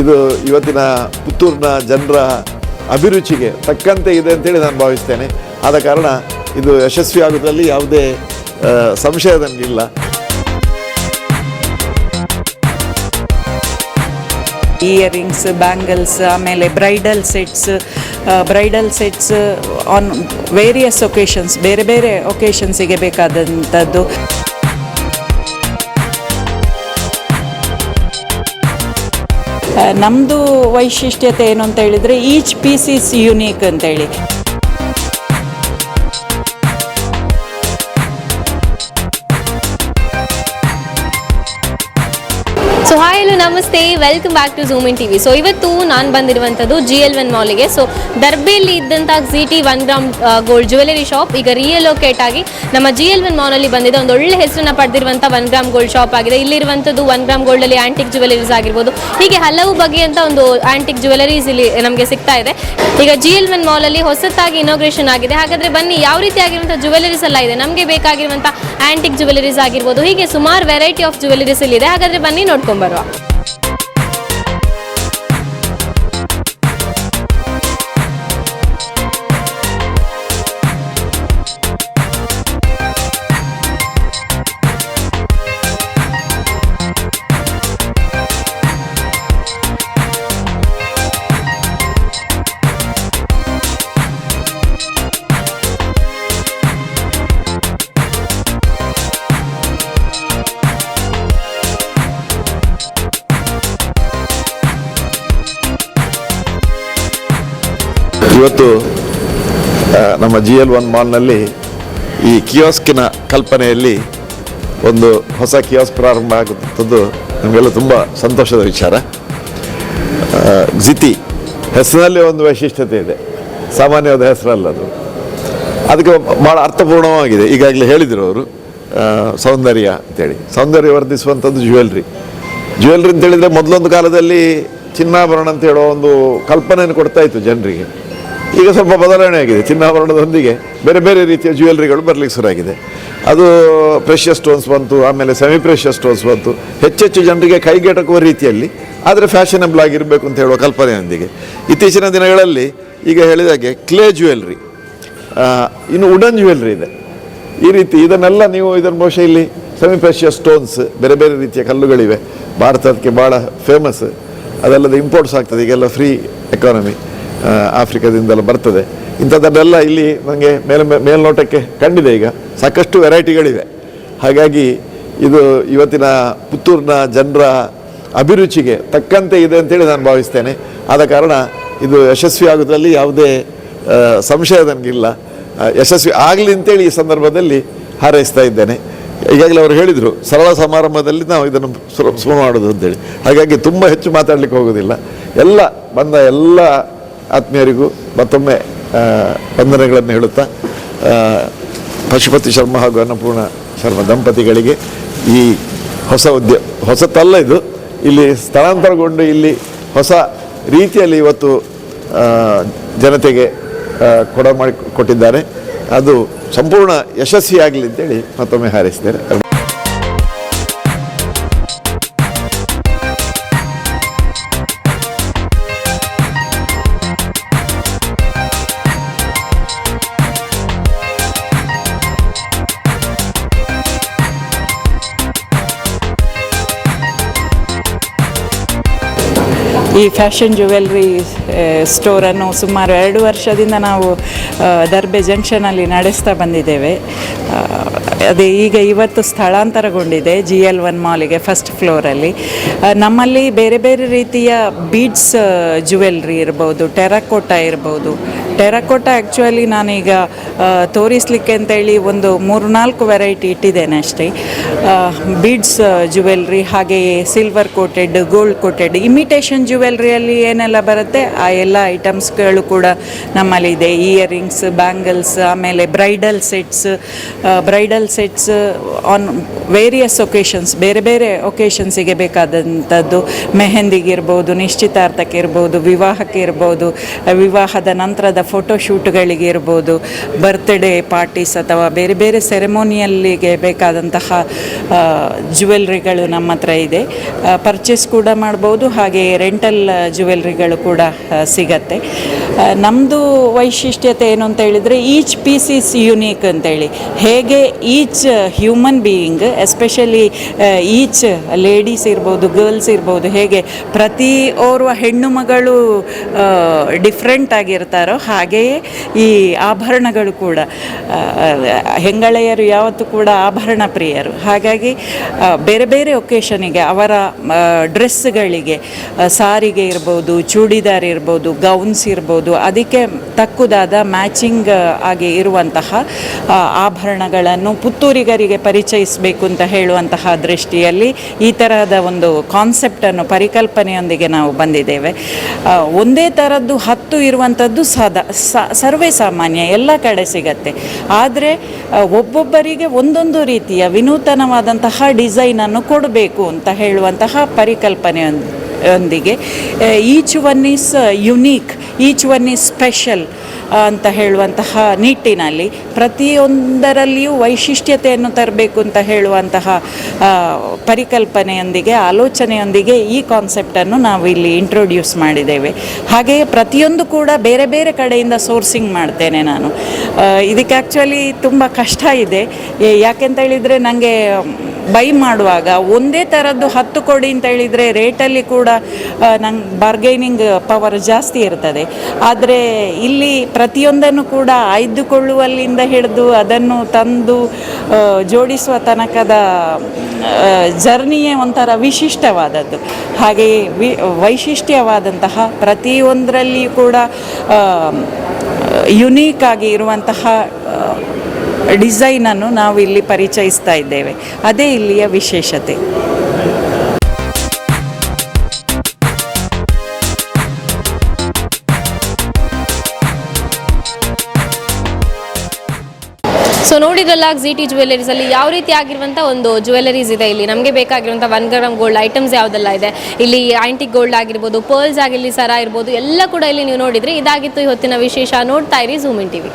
ಇದು ಇವತ್ತಿನ ಪುತ್ತೂರಿನ ಜನರ ಅಭಿರುಚಿಗೆ ತಕ್ಕಂತೆ ಇದೆ ಅಂತೇಳಿ ನಾನು ಭಾವಿಸ್ತೇನೆ. ಆದ ಕಾರಣ ಇದು ಯಶಸ್ವಿ ಆಗೋದ್ರಲ್ಲಿ ಯಾವುದೇ ಸಂಶಯ ನನಗಿಲ್ಲ ಇಯರಿಂಗ್ಸ್ ಬ್ಯಾಂಗಲ್ಸ್ ಆಮೇಲೆ bridal sets bridal sets on various occasions ಬೇರೆ ಬೇರೆ ಒಕೇಶನ್ಸಿಗೆ ಬೇಕಾದಂಥದ್ದು. ನಮ್ಮದು ವೈಶಿಷ್ಟ್ಯತೆ ಏನು ಅಂತ ಹೇಳಿದರೆ ಈಚ್ ಪೀಸ್ ಈಸ್ ಯುನೀಕ್ ಅಂತೇಳಿ ನಮಸ್ತೆ welcome back to in TV so ಇವತ್ತು ನಾನು ಬಂದಿರುವಂಥದ್ದು ಜಿ ಎಲ್ ಒನ್ ಮಾಲಿಗೆ ಸೊ ದರ್ಬೆಯಲ್ಲಿ ಇದ್ದಂಥ G T one gram gold jewellery shop ಈಗ ರಿಯಲೋಕೇಟ್ ಆಗಿ ನಮ್ಮ ಜಿ ಎಲ್ ಒನ್ ಮಾಲಲ್ಲಿ ಬಂದಿದೆ. ಒಂದು ಒಳ್ಳೆ ಹೆಸರನ್ನ ಪಡೆದಿರುವಂಥ ಒನ್ ಗ್ರಾಮ್ ಗೋಲ್ಡ್ ಶಾಪ್ ಆಗಿದೆ. ಇಲ್ಲಿರುವಂಥದ್ದು ಒನ್ ಗ್ರಾಮ್ ಗೋಲ್ಡಲ್ಲಿ ಆಂಟಿಕ್ ಜ್ಯುವೆಲರೀಸ್ ಆಗಿರ್ಬೋದು. ಹೀಗೆ ಹಲವು ಬಗೆಯಂಥ ಒಂದು ಆಂಟಿಕ್ ಜ್ಯುವೆಲರೀಸ್ ಇಲ್ಲಿ ನಮಗೆ ಸಿಗ್ತಾ ಇದೆ. ಈಗ ಜಿ ಎಲ್ ಒನ್ ಮಾಲಲ್ಲಿ ಹೊಸತಾಗಿ ಇನಾಗ್ರೇಷನ್ ಆಗಿದೆ. ಹಾಗಾದರೆ ಬನ್ನಿ, ಯಾವ ರೀತಿ ಆಗಿರುವಂಥ ಜ್ಯುವೆಲರೀಸ್ ಎಲ್ಲ ಇದೆ? ನಮಗೆ ಬೇಕಾಗಿರುವಂಥ ಆಂಟಿಕ್ ಜ್ಯುವೆಲರೀಸ್ ಆಗಿರ್ಬೋದು. ಹೀಗೆ ಸುಮಾರು ವೆರೈಟಿ ಆಫ್ ಜ್ಯುವೆಲರೀಸ್ ಇಲ್ಲಿದೆ. ಹಾಗಾದರೆ ಬನ್ನಿ ನೋಡ್ಕೊಂಬರುವ ಇವತ್ತು ನಮ್ಮ ಜಿ ಎಲ್ ಒನ್ ಮಾಲ್ನಲ್ಲಿ ಈ ಕಿಯೋಸ್ಕಿನ ಕಲ್ಪನೆಯಲ್ಲಿ ಒಂದು ಹೊಸ ಕಿಯೋಸ್ಕ್ ಪ್ರಾರಂಭ ಆಗುತ್ತದೆ ನಮಗೆಲ್ಲ ತುಂಬ ಸಂತೋಷದ ವಿಚಾರ. ಜಿತಿ ಹೆಸರಿನಲ್ಲಿ ಒಂದು ವೈಶಿಷ್ಟ್ಯತೆ ಇದೆ. ಸಾಮಾನ್ಯವಾದ ಹೆಸರಲ್ಲ ಅದು. ಅದಕ್ಕೆ ಭಾಳ ಅರ್ಥಪೂರ್ಣವಾಗಿದೆ. ಈಗಾಗಲೇ ಹೇಳಿದರು ಅವರು. ಸೌಂದರ್ಯ ಅಂತೇಳಿ. ಸೌಂದರ್ಯ ವರ್ಧಿಸುವಂಥದ್ದು ಜ್ಯುವೆಲ್ರಿ ಜ್ಯುವೆಲ್ರಿ ಅಂತ ಹೇಳಿದರೆ ಮೊದಲೊಂದು ಕಾಲದಲ್ಲಿ ಚಿನ್ನಾಭರಣ ಅಂತ ಹೇಳೋ ಒಂದು ಕಲ್ಪನೆಯನ್ನು ಕೊಡ್ತಾ ಇತ್ತು ಜನರಿಗೆ. ಈಗ ಸ್ವಲ್ಪ ಬದಲಾವಣೆ ಆಗಿದೆ. ಚಿನ್ನಾಭರಣದೊಂದಿಗೆ ಬೇರೆ ಬೇರೆ ರೀತಿಯ ಜ್ಯುವೆಲ್ರಿಗಳು ಬರಲಿಕ್ಕೆ ಶುರುವಾಗಿದೆ ಅದು ಪ್ರೆಷಿಯಸ್ ಸ್ಟೋನ್ಸ್ ಬಂತು, ಆಮೇಲೆ ಸೆಮಿ ಪ್ರೆಷಿಯಸ್ ಸ್ಟೋನ್ಸ್ ಬಂತು. ಹೆಚ್ಚೆಚ್ಚು ಜನರಿಗೆ ಕೈಗೆಟಕುವ ರೀತಿಯಲ್ಲಿ, ಆದರೆ ಫ್ಯಾಷನಬಲ್ ಆಗಿರಬೇಕು ಅಂತ ಹೇಳುವ ಕಲ್ಪನೆಯೊಂದಿಗೆ. ಇತ್ತೀಚಿನ ದಿನಗಳಲ್ಲಿ ಈಗ ಹೇಳಿದಾಗೆ ಕ್ಲೇ ಜ್ಯುವೆಲ್ರಿ ಇನ್ನು ವುಡನ್ ಜ್ಯುವೆಲ್ರಿ ಇದೆ. ಈ ರೀತಿ ಇದನ್ನೆಲ್ಲ ನೀವು ಇದರ ಬಹುಶಃ ಇಲ್ಲಿ ಸೆಮಿ ಪ್ರೆಷಿಯಸ್ ಸ್ಟೋನ್ಸ್ ಬೇರೆ ಬೇರೆ ರೀತಿಯ ಕಲ್ಲುಗಳಿವೆ. ಭಾರತಕ್ಕೆ ಭಾಳ ಫೇಮಸ್ ಅದಲ್ಲದೆ ಇಂಪೋರ್ಟ್ಸ್ ಆಗ್ತದೆ, ಈಗೆಲ್ಲ ಫ್ರೀ ಎಕಾನಮಿ ಆಫ್ರಿಕಾದಿಂದೆಲ್ಲ ಬರ್ತದೆ. ಇಂಥದ್ದನ್ನೆಲ್ಲ ಇಲ್ಲಿ ನನಗೆ ಮೇಲೆ ಮೇಲ್ನೋಟಕ್ಕೆ ಕಂಡಿದೆ ಈಗ. ಸಾಕಷ್ಟು ವೆರೈಟಿಗಳಿವೆ. ಹಾಗಾಗಿ ಇದು ಇವತ್ತಿನ ಪುತ್ತೂರಿನ ಜನರ ಅಭಿರುಚಿಗೆ ತಕ್ಕಂತೆ ಇದೆ ಅಂತೇಳಿ ನಾನು ಭಾವಿಸ್ತೇನೆ. ಆದ ಕಾರಣ ಇದು ಯಶಸ್ವಿ ಆಗೋದ್ರಲ್ಲಿ ಯಾವುದೇ ಸಂಶಯ ನನಗಿಲ್ಲ. ಯಶಸ್ವಿ ಆಗಲಿ ಅಂತೇಳಿ ಈ ಸಂದರ್ಭದಲ್ಲಿ ಹಾರೈಸ್ತಾ ಇದ್ದೇನೆ. ಈಗಾಗಲೇ ಅವರು ಹೇಳಿದರು, ಸರಳ ಸಮಾರಂಭದಲ್ಲಿ ನಾವು ಇದನ್ನು ಸುಲಭ ಮಾಡೋದು ಅಂತೇಳಿ. ಹಾಗಾಗಿ ತುಂಬ ಹೆಚ್ಚು ಮಾತಾಡಲಿಕ್ಕೆ ಹೋಗೋದಿಲ್ಲ ಎಲ್ಲ ಬಂದ ಎಲ್ಲ ಆತ್ಮೀಯರಿಗೂ ಮತ್ತೊಮ್ಮೆ ವಂದನೆಗಳನ್ನು ಹೇಳುತ್ತಾ ಪಶುಪತಿ ಶರ್ಮ ಹಾಗೂ ಅನ್ನಪೂರ್ಣ ಶರ್ಮ ದಂಪತಿಗಳಿಗೆ ಈ ಹೊಸ ಉದ್ಯ, ಹೊಸತಲ್ಲ ಇದು. ಇಲ್ಲಿ ಸ್ಥಳಾಂತರಗೊಂಡು ಇಲ್ಲಿ ಹೊಸ ರೀತಿಯಲ್ಲಿ ಇವತ್ತು ಜನತೆಗೆ ಕೊಡ ಮಾಡಿ ಕೊಟ್ಟಿದ್ದಾರೆ. ಅದು ಸಂಪೂರ್ಣ ಯಶಸ್ವಿಯಾಗಲಿ ಅಂತೇಳಿ ಮತ್ತೊಮ್ಮೆ ಹಾರೈಸಿದ್ದೇನೆ ಈ ಫ್ಯಾಷನ್ ಜ್ಯುವೆಲ್ರಿ ಸ್ಟೋರನ್ನು ಸುಮಾರು ಎರಡು ವರ್ಷದಿಂದ ನಾವು ದರ್ಬೆ ಜಂಕ್ಷನಲ್ಲಿ ನಡೆಸ್ತಾ ಬಂದಿದ್ದೇವೆ. ಅದೇ ಈಗ ಇವತ್ತು ಸ್ಥಳಾಂತರಗೊಂಡಿದೆ ಜಿ ಎಲ್ ಒನ್ ಮಾಲಿಗೆ ಫಸ್ಟ್ ಫ್ಲೋರಲ್ಲಿ ನಮ್ಮಲ್ಲಿ ಬೇರೆ ಬೇರೆ ರೀತಿಯ ಬೀಡ್ಸ್ ಜ್ಯುವೆಲ್ರಿ ಇರ್ಬೋದು ಟೆರಕೋಟ ಇರ್ಬೋದು. ಟೆರಕೋಟ ಆ್ಯಕ್ಚುಲಿ ನಾನೀಗ ತೋರಿಸ್ಲಿಕ್ಕೆ ಅಂತೇಳಿ ಒಂದು ಮೂರು ನಾಲ್ಕು ವೆರೈಟಿ ಇಟ್ಟಿದ್ದೇನೆ ಅಷ್ಟೇ. ಬೀಡ್ಸ್ ಜ್ಯುವೆಲ್ರಿ ಹಾಗೆಯೇ silver coated gold coated imitation ಜ್ಯುವೆಲ್ರಿಯಲ್ಲಿ ಏನೆಲ್ಲ ಬರುತ್ತೆ? ಆ ಎಲ್ಲ ಐಟಮ್ಸ್ಗಳು ಕೂಡ ನಮ್ಮಲ್ಲಿ ಇದೆ. ಇಯರಿಂಗ್ಸ್ ಬ್ಯಾಂಗಲ್ಸ್ ಆಮೇಲೆ bridal sets bridal sets on various occasions ಬೇರೆ ಬೇರೆ ಒಕೇಶನ್ಸಿಗೆ ಬೇಕಾದಂಥದ್ದು. ಮೆಹಂದಿಗೆ ಇರ್ಬೋದು, ನಿಶ್ಚಿತಾರ್ಥಕ್ಕೆ ಇರ್ಬೋದು, ವಿವಾಹಕ್ಕೆ ಇರ್ಬೋದು, ವಿವಾಹದ ನಂತರದ ಫೋಟೋಶೂಟ್ಗಳಿಗೆ ಇರ್ಬೋದು ಬರ್ತ್ಡೇ ಪಾರ್ಟೀಸ್ ಅಥವಾ ಬೇರೆ ಬೇರೆ ಸೆರೆಮೋನಿಯಲ್ಲಿಗೆ ಬೇಕಾದಂತಹ ಜುವೆಲ್ರಿಗಳು ನಮ್ಮ ಹತ್ರ ಇದೆ. ಪರ್ಚೇಸ್ ಕೂಡ ಮಾಡ್ಬೋದು, ಹಾಗೆ ರೆಂಟಲ್ ಜುವೆಲ್ರಿಗಳು ಕೂಡ ಸಿಗತ್ತೆ. ನಮ್ಮದು ವೈಶಿಷ್ಟ್ಯತೆ ಏನು ಅಂತ ಹೇಳಿದರೆ ಈಚ್ ಪೀಸ್ ಈಸ್ ಯುನೀಕ್ ಅಂತೇಳಿ ಹೇಗೆ each human being especially each ladies ಇರ್ಬೋದು ಗರ್ಲ್ಸ್ ಇರ್ಬೋದು, ಹೇಗೆ ಪ್ರತಿ ಓರ್ವ ಹೆಣ್ಣು ಮಗಳು ಡಿಫ್ರೆಂಟ್ ಆಗಿರ್ತಾರೋ ಹಾಗೆಯೇ ಈ ಆಭರಣಗಳು ಕೂಡ ಹೆಂಗಳೆಯರು ಯಾವತ್ತೂ ಕೂಡ ಆಭರಣ ಪ್ರಿಯರು. ಹಾಗಾಗಿ ಬೇರೆ ಬೇರೆ ಒಕೇಶನಿಗೆ ಅವರ ಡ್ರೆಸ್ಗಳಿಗೆ ಸಾರಿಗೆ ಇರ್ಬೋದು, ಚೂಡಿದಾರ್ ಇರ್ಬೋದು ಗೌನ್ಸ್ ಇರ್ಬೋದು, ಅದಕ್ಕೆ ತಕ್ಕುದಾದ ಮ್ಯಾಚಿಂಗ್ ಆಗಿ ಇರುವಂತಹ ಆಭರಣಗಳನ್ನು ಪುತ್ತೂರಿಗರಿಗೆ ಪರಿಚಯಿಸಬೇಕು ಅಂತ ಹೇಳುವಂತಹ ದೃಷ್ಟಿಯಲ್ಲಿ ಈ ತರಹದ ಒಂದು ಕಾನ್ಸೆಪ್ಟನ್ನು ಪರಿಕಲ್ಪನೆಯೊಂದಿಗೆ ನಾವು ಬಂದಿದ್ದೇವೆ. ಒಂದೇ ಥರದ್ದು ಹತ್ತು ಇರುವಂಥದ್ದು ಸದಾ ಸರ್ವೇ ಸಾಮಾನ್ಯ, ಎಲ್ಲ ಕಡೆ ಸಿಗತ್ತೆ. ಆದರೆ ಒಬ್ಬೊಬ್ಬರಿಗೆ ಒಂದೊಂದು ರೀತಿಯ ವಿನೂತನವಾದಂತಹ ಡಿಸೈನನ್ನು ಕೊಡಬೇಕು ಅಂತ ಹೇಳುವಂತಹ ಪರಿಕಲ್ಪನೆ ಒಂದಿಗೆ. Each one is unique each one is special ಅಂತ ಹೇಳುವಂತಹ ನಿಟ್ಟಿನಲ್ಲಿ ಪ್ರತಿಯೊಂದರಲ್ಲಿಯೂ ವೈಶಿಷ್ಟ್ಯತೆಯನ್ನು ತರಬೇಕು ಅಂತ ಹೇಳುವಂತಹ ಪರಿಕಲ್ಪನೆಯೊಂದಿಗೆ, ಆಲೋಚನೆಯೊಂದಿಗೆ ಈ ಕಾನ್ಸೆಪ್ಟನ್ನು ನಾವು ಇಲ್ಲಿ ಇಂಟ್ರೊಡ್ಯೂಸ್ ಮಾಡಿದ್ದೇವೆ. ಹಾಗೆಯೇ ಪ್ರತಿಯೊಂದು ಕೂಡ ಬೇರೆ ಬೇರೆ ಕಡೆಯಿಂದ ಸೋರ್ಸಿಂಗ್ ಮಾಡ್ತೇನೆ ನಾನು. ಇದಕ್ಕೆ ಆ್ಯಕ್ಚುಲಿ ತುಂಬ ಕಷ್ಟ ಇದೆ. ಯಾಕೆಂತ ಹೇಳಿದರೆ ನನಗೆ ಬೈ ಮಾಡುವಾಗ ಒಂದೇ ಥರದ್ದು ಹತ್ತು ಕೊಡಿ ಅಂತ ಹೇಳಿದರೆ ರೇಟಲ್ಲಿ ಕೂಡ ನಂಗೆ ಬಾರ್ಗೈನಿಂಗ್ ಪವರ್ ಜಾಸ್ತಿ ಇರ್ತದೆ. ಆದರೆ ಇಲ್ಲಿ ಪ್ರತಿಯೊಂದನ್ನು ಕೂಡ ಆಯ್ದುಕೊಳ್ಳುವಲ್ಲಿಂದ ಹಿಡಿದು ಅದನ್ನು ತಂದು ಜೋಡಿಸುವ ತನಕದ ಜರ್ನಿಯೇ ಒಂಥರ ವಿಶಿಷ್ಟವಾದದ್ದು. ಹಾಗೆಯೇ ವಿ, ವೈಶಿಷ್ಟ್ಯವಾದಂತಹ ಪ್ರತಿಯೊಂದರಲ್ಲಿಯೂ ಕೂಡ ಯುನೀಕ್ ಆಗಿ ಇರುವಂತಹ ಡಿಸೈನನ್ನು ನಾವು ಇಲ್ಲಿ ಪರಿಚಯಿಸ್ತಾ ಇದ್ದೇವೆ. ಅದೇ ಇಲ್ಲಿಯ ವಿಶೇಷತೆ. ಸೊ ನೋಡಿದ್ರಲ್ಲ ಜಿ ಟಿ ಜ್ಯುವೆಲರೀಸ್ ಅಲ್ಲಿ ಯಾವ ರೀತಿ ಆಗಿರುವಂಥ ಒಂದು ಜ್ಯುವೆಲರೀಸ್ ಇದೆ ಇಲ್ಲಿ? ನಮಗೆ ಬೇಕಾಗಿರುವಂಥ ಒನ್ ಗ್ರಾಮ್ ಗೋಲ್ಡ್ ಐಟಮ್ಸ್ ಯಾವುದೆಲ್ಲ ಇದೆ? ಇಲ್ಲಿ ಆಂಟಿಕ್ ಗೋಲ್ಡ್ ಆಗಿರ್ಬೋದು ಪರ್ಲ್ಸ್ ಆಗಿರಲಿ ಸರ ಇರ್ಬೋದು ಎಲ್ಲ ಕೂಡ ಇಲ್ಲಿ ನೀವು ನೋಡಿದರೆ ಇದಾಗಿತ್ತು ಇವತ್ತಿನ ವಿಶೇಷ ನೋಡ್ತಾ ಇರಿ ಝೂಮ್ ಇನ್ ಟಿವಿ